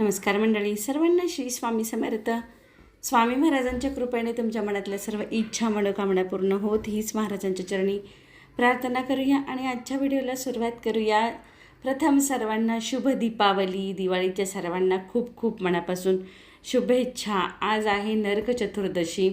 नमस्कार मंडळी. सर्वांना श्री स्वामी समर्थ. स्वामी महाराजांच्या कृपेने तुमच्या मनातल्या सर्व इच्छा मनोकामना पूर्ण होत हीच महाराजांच्या चरणी प्रार्थना करूया आणि आजच्या व्हिडिओला सुरुवात करूया. प्रथम सर्वांना शुभ दीपावली. दिवाळीच्या सर्वांना खूप खूप मनापासून शुभेच्छा. आज आहे नरक चतुर्दशी.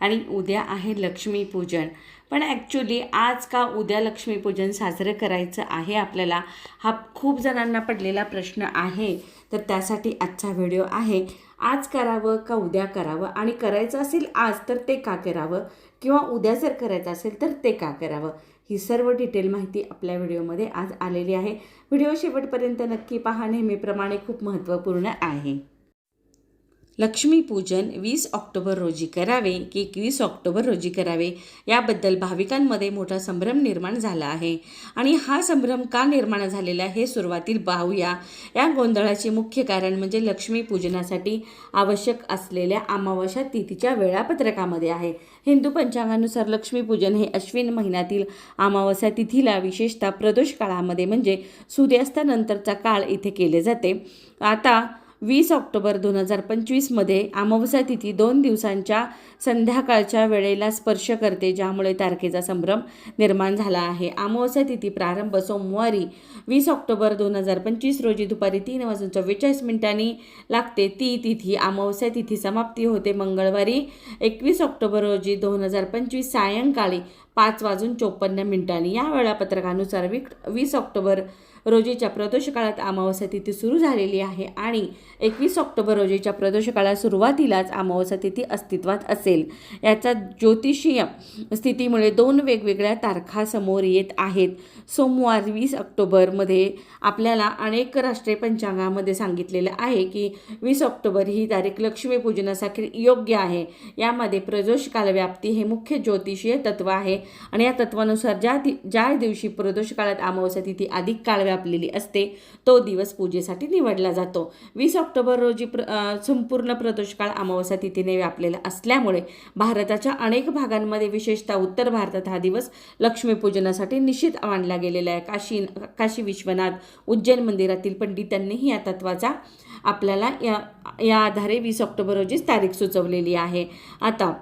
आणि उद्या आहे लक्ष्मीपूजन. पण ॲक्च्युली आज का उद्या लक्ष्मीपूजन साजरं करायचं आहे आपल्याला हा खूप जणांना पडलेला प्रश्न आहे. तर त्यासाठी आजचा व्हिडिओ आहे. आज करावं का उद्या करावं? आणि करायचं असेल आज तर ते का करावं? किंवा उद्या जर करायचं असेल तर ते का करावं? ही सर्व डिटेल माहिती आपल्या व्हिडिओमध्ये आज आलेली आहे. व्हिडिओ शेवटपर्यंत नक्की पहा. नेहमीप्रमाणे खूप महत्त्वपूर्ण आहे. लक्ष्मीपूजन वीस ऑक्टोबर रोजी करावे की एकवीस ऑक्टोबर रोजी करावे. याबद्दल भाविकांमध्ये मोठा संभ्रम निर्माण झाला आहे. आणि हा संभ्रम का निर्माण झालेला हे सुरुवातील पाहूया. या गोंधळाचे मुख्य कारण म्हणजे लक्ष्मीपूजनासाठी आवश्यक असलेल्या अमावस्या तिथीच्या वेळापत्रकामध्ये आहे. हिंदू पंचांगानुसार लक्ष्मीपूजन हे अश्विन महिन्यातील अमावस्या तिथीला विशेषतः प्रदोष काळामध्ये म्हणजे सूर्यास्तानंतरचा काळ इथे केले जाते. आता वीस ऑक्टोबर दोन हजार पंचवीसमध्ये अमावस्या तिथी दोन दिवसांच्या संध्याकाळच्या वेळेला स्पर्श करते ज्यामुळे तारखेचा संभ्रम निर्माण झाला आहे. अमावस्या तिथी प्रारंभ सोमवारी वीस ऑक्टोबर दोन हजार पंचवीस रोजी दुपारी तीन वाजून चव्वेचाळीस मिनिटांनी लागते. ती तिथी अमावस्या तिथी समाप्ती होते. मंगळवारी एकवीस ऑक्टोबर रोजी दोन हजार पंचवीस सायंकाळी पाच वाजून चोपन्न मिनिटांनी. या वेळापत्रकानुसार वीक वीस ऑक्टोबर रोजीच्या प्रदोष काळात अमावस्या तिथी सुरू झालेली आहे आणि एकवीस ऑक्टोबर रोजीच्या प्रदोषकाळा सुरुवातीलाच अमावस्या तिथी अस्तित्वात असेल. याचा ज्योतिषीय स्थितीमुळे दोन वेगवेगळ्या तारखा समोर येत आहेत. सोमवार वीस ऑक्टोबरमध्ये आपल्याला अनेक राष्ट्रीय पंचांगामध्ये सांगितलेलं आहे की वीस ऑक्टोबर ही तारीख लक्ष्मीपूजनासाठी योग्य आहे. यामध्ये प्रदोष कालव्याप्ती हे मुख्य ज्योतिषीय तत्त्व आहे. आणि या तत्वानुसार ज्या दि ज्या दिवशी प्रदोष काळात अमावस्या तिथी अधिक काळ व्यापलेली असते तो दिवस पूजेसाठी निवडला जातो. वीस ऑक्टोबर रोजी प्र संपूर्ण प्रदोष काळ अमावस्या तिथीने व्यापलेला असल्यामुळे भारताच्या अनेक भागांमध्ये विशेषतः उत्तर भारतात हा दिवस लक्ष्मीपूजनासाठी निश्चित मानला गेलेला आहे. काशी काशी विश्वनाथ उज्जैन मंदिरातील पंडितांनीही या तत्वाचा आपल्याला या या आधारे वीस ऑक्टोबर रोजीच तारीख सुचवलेली आहे. आता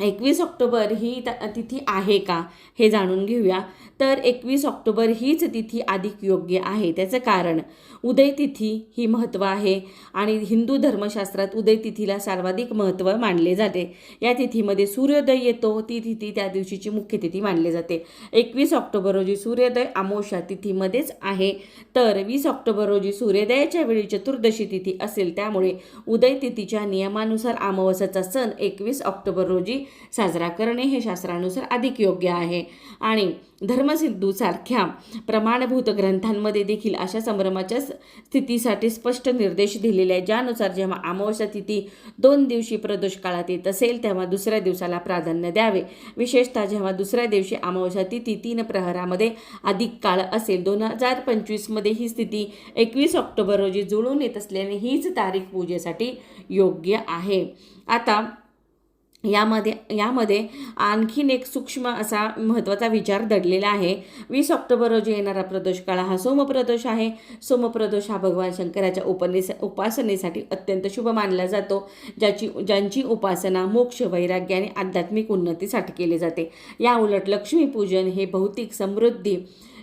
एकवीस ऑक्टोबर ही त- तिथी आहे का हे जाणून घेऊया. तर एकवीस ऑक्टोबर हीच तिथी अधिक योग्य आहे. त्याचं कारण उदय तिथी ही महत्त्व आहे आणि हिंदू धर्मशास्त्रात उदय तिथीला सर्वाधिक महत्त्व मानले जाते. या तिथीमध्ये सूर्योदय येतो ती तिथी त्या दिवशीची मुख्य तिथी मानली जाते. एकवीस ऑक्टोबर रोजी सूर्योदय अमावस्या तिथीमध्येच आहे. तर वीस ऑक्टोबर रोजी सूर्योदयाच्या वेळी चतुर्दशी तिथी असेल त्यामुळे उदय तिथीच्या नियमानुसार अमावस्याचा सण एकवीस ऑक्टोबर रोजी साजरा करणे हे शास्त्रानुसार अधिक योग्य आहे. आणि धर्मसिद्धूसारख्या प्रमाणभूत ग्रंथांमध्ये देखील अशा संभ्रमाच्या स्थितीसाठी स्पष्ट निर्देश दिलेले आहेत ज्यानुसार जेव्हा अमावस्या तिथी दोन दिवशी प्रदोष काळात येत असेल तेव्हा दुसऱ्या दिवसाला प्राधान्य द्यावे. विशेषतः जेव्हा दुसऱ्या दिवशी अमावस्या तिथी तीन प्रहरामध्ये अधिक काळ असेल दोन हजार पंचवीसमध्ये ही स्थिती एकवीस ऑक्टोबर रोजी जुळून येत असल्याने हीच तारीख पूजेसाठी योग्य आहे. आता यामध्ये यामध्ये आणखीन एक सूक्ष्म असा महत्त्वाचा विचार दडलेला आहे. वीस ऑक्टोबर रोजी येणारा प्रदोष काळा हा सोमप्रदोष आहे. सोमप्रदोष हा भगवान शंकराच्या उपनेस उपासनेसाठी अत्यंत शुभ मानला जातो. ज्याची ज्यांची उपासना मोक्ष वैराग्य आणि आध्यात्मिक उन्नतीसाठी केली जाते. या उलट लक्ष्मीपूजन हे भौतिक समृद्धी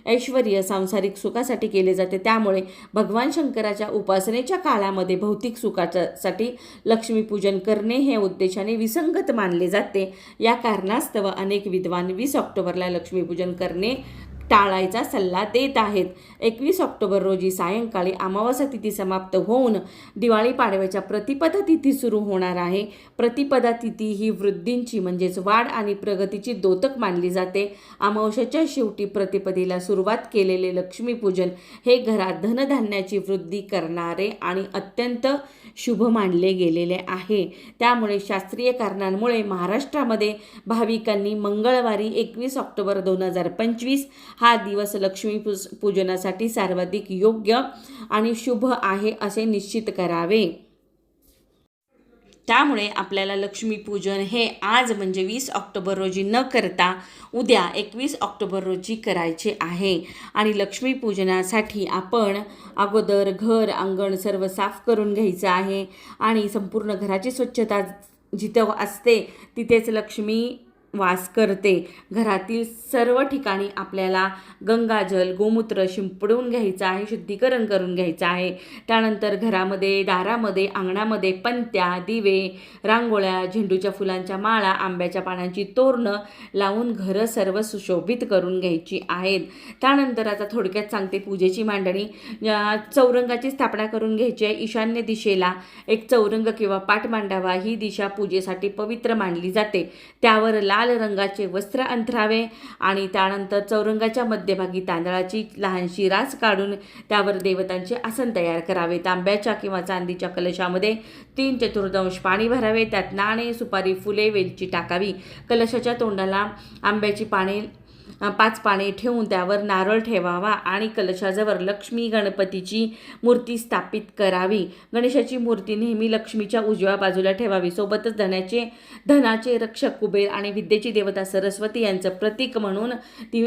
ऐश्वर्य सांसारिक सुखासाठी केले जाते. त्यामुळे भगवान शंकराच्या उपासनेच्या काळामध्ये भौतिक सुखासाठी लक्ष्मीपूजन करणे हे उद्देशाने विसंगत मानले जाते. या कारणास्तव अनेक विद्वान वीस ऑक्टोबरला लक्ष्मीपूजन करणे टाळायचा सल्ला देत आहेत. एकवीस ऑक्टोबर रोजी सायंकाळी अमावस्या तिथी समाप्त होऊन दिवाळी पाडव्याच्या प्रतिपदा तिथी सुरू होणार आहे. प्रतिपदा तिथी ही वृद्धींची म्हणजेच वाढ आणि प्रगतीची दोतक मानली जाते. अमावस्याच्या शेवटी प्रतिपदेला सुरुवात केलेले लक्ष्मीपूजन हे घरात धनधान्याची वृद्धी करणारे आणि अत्यंत शुभ मानले गेलेले आहे. त्यामुळे शास्त्रीय कारणांमुळे महाराष्ट्रामध्ये भाविकांनी मंगळवारी एकवीस ऑक्टोबर दोन हजार पंचवीस हा दिवस लक्ष्मी पूज पूजनासाठी सर्वाधिक योग्य आणि शुभ आहे असे निश्चित करावे. त्यामुळे आपल्याला लक्ष्मीपूजन हे आज म्हणजे वीस ऑक्टोबर रोजी न करता उद्या एकवीस ऑक्टोबर रोजी करायचे आहे. आणि लक्ष्मीपूजनासाठी आपण अगोदर घर अंगण सर्व साफ करून घ्यायचं आहे. आणि संपूर्ण घराची स्वच्छता जिथं असते तिथेच लक्ष्मी वास करते. घरातील सर्व ठिकाणी आपल्याला गंगाजल गोमूत्र शिंपडून घ्यायचं आहे शुद्धीकरण करून घ्यायचं आहे. त्यानंतर घरामध्ये दारामध्ये अंगणामध्ये पंत्या दिवे रांगोळ्या झेंडूच्या फुलांच्या माळा आंब्याच्या पानांची तोरणं लावून घरं सर्व सुशोभित करून घ्यायची आहेत. त्यानंतर आता थोडक्यात सांगते पूजेची मांडणी. चौरंगाची स्थापना करून घ्यायची आहे. ईशान्य दिशेला एक चौरंग किंवा पाठ मांडावा ही दिशा पूजेसाठी पवित्र मानली जाते. त्यावर लाल रंगाचे वस्त्र अंथरावे आणि त्यानंतर चौरंगाच्या मध्यभागी तांदळाची लहानशी रास काढून त्यावर देवतांचे आसन तयार करावे. तांब्याच्या किंवा चांदीच्या कलशामध्ये तीन चतुर्दंश पाणी भरावे. त्यात नाणे सुपारी फुले वेलची टाकावी. कलशाच्या तोंडाला आंब्याची पाने पाच पाने ठेवून त्यावर नारळ ठेवावा आणि कलशाजवळ लक्ष्मी गणपतीची मूर्ती स्थापित करावी. गणेशाची मूर्ती नेहमी लक्ष्मीच्या उजव्या बाजूला ठेवावी. सोबतच धनाचे धनाचे रक्षक कुबेर आणि विद्येची देवता सरस्वती यांचं प्रतीक म्हणून ती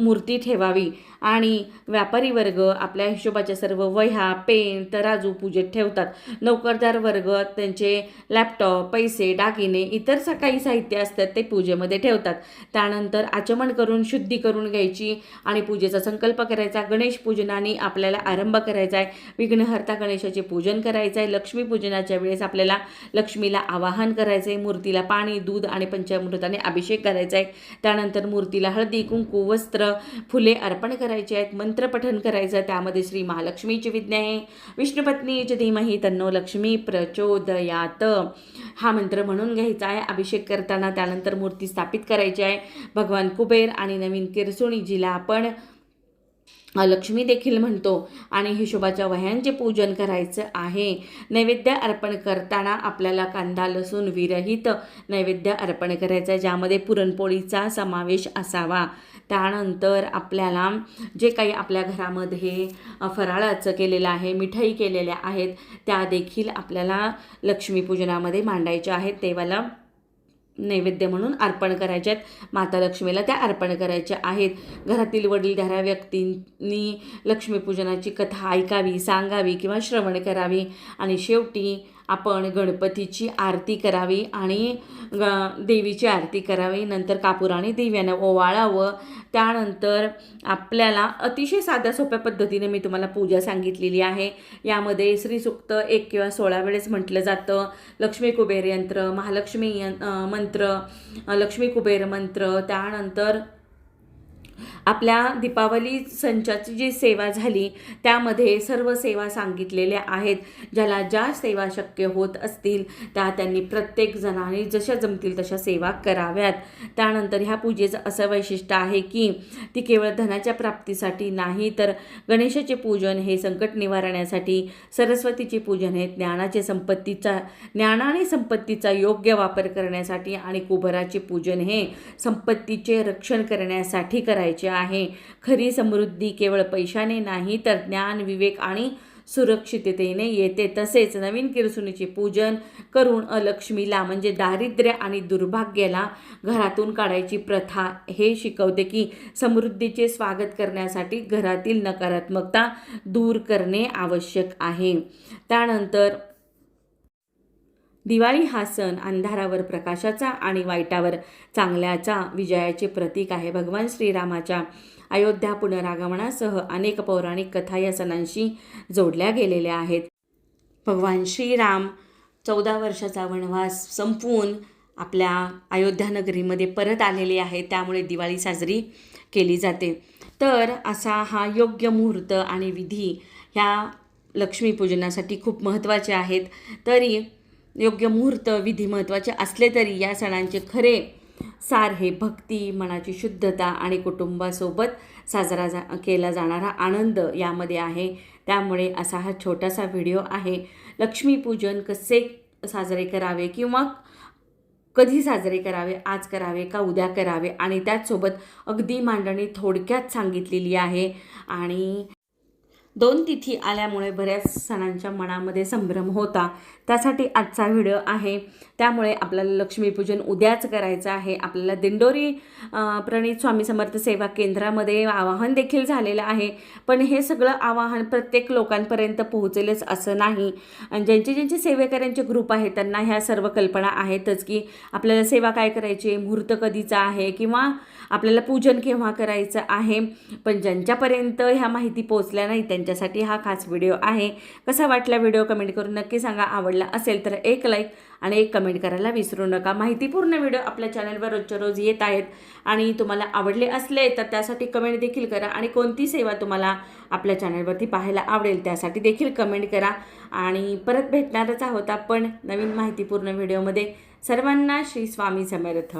मूर्ती ठेवावी. आणि व्यापारी वर्ग आपल्या हिशोबाच्या सर्व वह्या पेन तराजू पूजेत ठेवतात. नोकरदार वर्ग त्यांचे लॅपटॉप पैसे दागिने इतर सा काही साहित्य असतात ते पूजेमध्ये ठेवतात. त्यानंतर आचमन करून शुद्धी करून घ्यायची आणि पूजेचा संकल्प करायचा. गणेश पूजनाने आपल्याला आरंभ करायचा आहे विघ्नहर्ता गणेशाचे पूजन करायचं आहे लक्ष्मीपूजनाच्या वेळेस आपल्याला लक्ष्मीला आवाहन करायचं आहे मूर्तीला पाणी दूध आणि पंचामृताने अभिषेक करायचा आहे त्यानंतर मूर्तीला हळदी कुंकू वस्त्र फुले अर्पण करायचे आहेत मंत्रपठन करायचं. आहे त्यामध्ये श्री महालक्ष्मीची विज्ञा आहे. विष्णुपत्नीची धीमही तन्नो लक्ष्मी प्रचोदयात. हा मंत्र म्हणून घ्यायचा आहे अभिषेक करताना त्यानंतर मूर्ती स्थापित करायची आहे. भगवान कुबेर आणि नवीन किरसुणी जिला आपण लक्ष्मी देखील म्हणतो आणि हिशोबाच्या वह्यांचे पूजन करायचं आहे. नैवेद्य अर्पण करताना आपल्याला कांदा लसूण विरहित नैवेद्य अर्पण करायचं आहे ज्यामध्ये पुरणपोळीचा समावेश असावा. त्यानंतर आपल्याला जे काही आपल्या घरामध्ये फराळाचं केलेलं आहे मिठाई केलेल्या आहेत त्या देखील आपल्याला लक्ष्मीपूजनामध्ये मांडायच्या आहेत. तेवाला नैवेद्य म्हणून अर्पण करायच्या आहेत माता लक्ष्मीला त्या अर्पण करायच्या आहेत. घरातील वडीलधाऱ्या व्यक्तींनी लक्ष्मीपूजनाची कथा ऐकावी सांगावी किंवा श्रवण करावी. आणि शेवटी आपण गणपतीची आरती करावी आणि ग देवीची आरती करावी. नंतर कापुराने दिव्यानं ओवाळावं. त्यानंतर आपल्याला अतिशय साध्या सोप्या पद्धतीने मी तुम्हाला पूजा सांगितलेली आहे. यामध्ये श्रीसुक्त एक किंवा सोळा वेळेस म्हटलं जातं. लक्ष्मी कुबेर यंत्र महालक्ष्मी यं मंत्र लक्ष्मी कुबेर मंत्र. त्यानंतर आपल्या दीपावली संचाची जी सेवा झाली त्यामध्ये सर्व सेवा सांगितलेल्या आहेत. ज्याला ज्या सेवा शक्य होत असतील त्या त्यांनी प्रत्येक जणांनी जशा जमतील तशा सेवा कराव्यात. त्यानंतर ह्या पूजेचं असं वैशिष्ट्य आहे की ती केवळ धनाच्या प्राप्तीसाठी नाही तर गणेशाचे पूजन हे संकट निवारण्यासाठी सरस्वतीचे पूजन हे ज्ञानाचे संपत्तीचा ज्ञान आणि संपत्तीचा योग्य वापर करण्यासाठी आणि कुबराचे पूजन हे संपत्तीचे रक्षण करण्यासाठी करायचे आहे. आहे. खरी समृद्धी केवळ पैशाने नाही तर ज्ञान विवेक आणि सुरक्षिततेने येते. तसेच नवीन किरसुनीचे पूजन करून अलक्ष्मीला म्हणजे दारिद्र्य आणि दुर्भाग्याला घरातून काढायची प्रथा हे शिकवते की समृद्धीचे स्वागत करण्यासाठी घरातील नकारात्मकता दूर करणे आवश्यक आहे. त्यानंतर दिवाळी हा सण अंधारावर प्रकाशाचा आणि वाईटावर चांगल्याचा विजयाचे प्रतीक आहे. भगवान श्रीरामाच्या अयोध्या पुनरागमनासह अनेक पौराणिक कथा या सणांशी जोडल्या गेलेल्या आहेत. भगवान श्रीराम चौदा वर्षाचा वनवास संपवून आपल्या अयोध्या नगरीमध्ये परत आलेले आहेत. त्यामुळे दिवाळी साजरी केली जाते. तर असा हा योग्य मुहूर्त आणि विधी ह्या लक्ष्मीपूजनासाठी खूप महत्त्वाचे आहेत. तरी योग्य मुहूर्त विधी महत्त्वाचे असले तरी या सणांचे खरे सार हे भक्ती मनाची शुद्धता आणि कुटुंबासोबत साजरा जा केला जाणारा आनंद यामध्ये आहे. त्यामुळे असा हा छोटासा व्हिडिओ आहे. लक्ष्मीपूजन कसे साजरे करावे किंवा कधी साजरे करावे आज करावे का उद्या करावे आणि त्याचसोबत अगदी मांडणी थोडक्यात सांगितलेली आहे. आणि दोन तिथी आल्यामुळे बऱ्याच सणांच्या मनामध्ये संभ्रम होता. त्यासाठी आजचा व्हिडिओ आहे. त्यामुळे आपल्याला लक्ष्मीपूजन उद्याच करायचं आहे. आपल्याला दिंडोरी प्रणित स्वामी समर्थ सेवा केंद्रामध्ये आवाहन देखील झालेलं आहे. पण हे सगळं आवाहन प्रत्येक लोकांपर्यंत पोहोचेलच असं नाही. आणि ज्यांचे ज्यांचे सेवेकऱ्यांचे ग्रुप आहेत त्यांना ह्या सर्व कल्पना आहेतच की आपल्याला सेवा काय करायची आहे मुहूर्त कधीचा आहे किंवा आपल्याला पूजन केव्हा करायचं आहे. पण ज्यांच्यापर्यंत ह्या माहिती पोहोचल्या नाही त्यांच्यासाठी हा खास व्हिडिओ आहे. कसा वाटला व्हिडिओ कमेंट करून नक्की सांगा. आवडला असेल तर एक लाईक आणि एक कमेंट करायला विसरू नका. माहितीपूर्ण व्हिडिओ आपल्या चॅनलवर रोजच्या रोज येत आहेत आणि तुम्हाला आवडले असले तर त्यासाठी कमेंट देखील करा आणि कोणती सेवा तुम्हाला आपल्या चॅनलवरती पाहायला आवडेल त्यासाठी देखील कमेंट करा. आणि परत भेटणारच आहोत आपण नवीन माहितीपूर्ण व्हिडिओमध्ये. सर्वांना श्री स्वामी समर्थ.